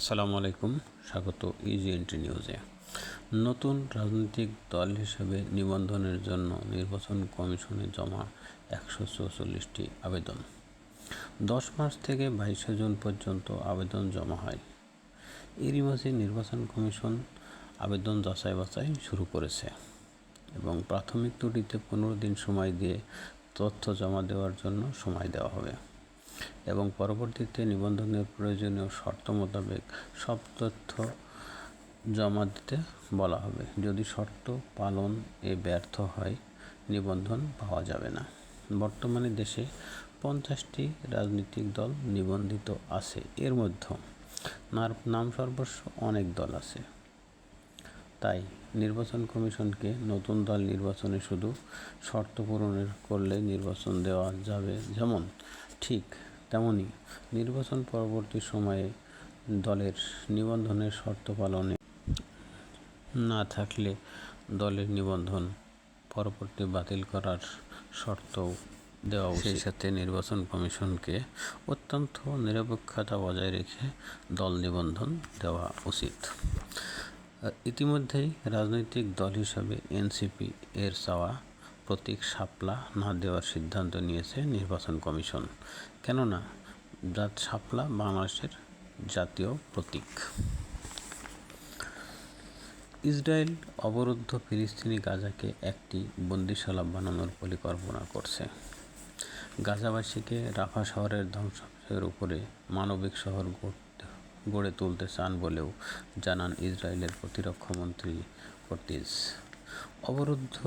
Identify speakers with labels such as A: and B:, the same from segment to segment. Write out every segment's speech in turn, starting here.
A: আসসালামু আলাইকুম, স্বাগত ইজি এন্ট্রি নিউজে নতুন রাজনৈতিক দল হিসেবে নিবন্ধনের জন্য নির্বাচন কমিশনে জমা একশো চৌচল্লিশটি আবেদন। দশ মার্চ থেকে বাইশে জুন পর্যন্ত আবেদন জমা হয়। এরই মাঝে নির্বাচন কমিশন আবেদন যাচাই বাছাই শুরু করেছে এবং প্রাথমিক ত্রুটিতে পনেরো দিন সময় দিয়ে তথ্য জমা দেওয়ার জন্য সময় দেওয়া হবে। এবং পরবর্তীতে নিবন্ধনের প্রয়োজনীয় শর্ত মোতাবেক সব তথ্য জমা দিতে বলা হবে। যদি শর্ত পালন এ ব্যর্থ হয়, নিবন্ধন পাওয়া যাবে না। বর্তমানে দেশে পঞ্চাশটি রাজনৈতিক দল নিবন্ধিত আছে। এর মধ্যে নাম সর্বস্ব অনেক দল আছে। তাই নির্বাচন কমিশনকে নতুন দল নির্বাচনে শুধু শর্ত পূরণের করলে নির্বাচন দেওয়া যাবে যেমন, ঠিক তেমনি নির্বাচন পরবর্তী সময়ে দলের নিবন্ধনের শর্ত পালনে না থাকলে দলের নিবন্ধন পরবর্তী বাতিল করার শর্তও দেওয়া সেই সাথে নির্বাচন কমিশনকে অত্যন্ত নিরপেক্ষতা বজায় রেখে দল নিবন্ধন দেওয়া উচিত। ইতিমধ্যেই রাজনৈতিক দল হিসাবে এনসিপি এর চাওয়া প্রতীক শাপলা না দেওয়ার সিদ্ধান্ত নিয়েছে নির্বাচন কমিশন। কেননা, জাত শাপলা বাংলাদেশের জাতীয় প্রতীক। ইসরায়েল অবরুদ্ধ ফিলিস্তিনি গাজাকে একটি বন্দিশালা বানানোর পরিকল্পনা করছে। গাজাবাসীকে রাফা শহরের ধ্বংসাবশের উপরে মানবিক শহর গড়তে, গড়ে তুলতে চান বলেও জানান ইসরায়েলের প্রতিরক্ষামন্ত্রী কর্টিজ অবরুদ্ধ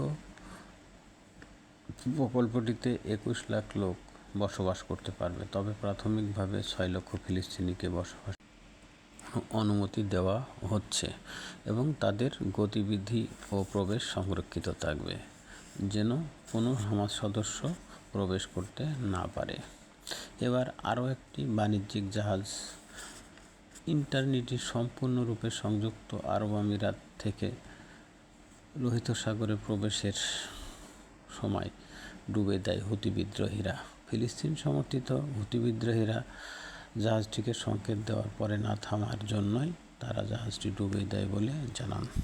A: প্রকল্পটিতে একুশ লাখ লোক বসবাস করতে পারবে, তবে প্রাথমিকভাবে ছয় লক্ষ ফিলিস্তিনিকে বসবাস অনুমতি দেওয়া হচ্ছে এবং তাদের গতিবিধি ও প্রবেশ সংরক্ষিত থাকবে, যেন কোনো হামাস সদস্য প্রবেশ করতে না পারে। এবার আরও একটি বাণিজ্যিক জাহাজ ইন্টারনেটে সম্পূর্ণরূপে সংযুক্ত আরব আমিরাত থেকে লোহিত সাগরে প্রবেশের সময় ডুবে দেয় হুতি বিদ্রোহীরা। ফিলিস্তিন সমর্থিত হুতি বিদ্রোহীরা জাহাজটিকে সংকেত দেওয়ার পরে না থামার জন্যই তারা জাহাজটি ডুবে দেয় বলে জানান।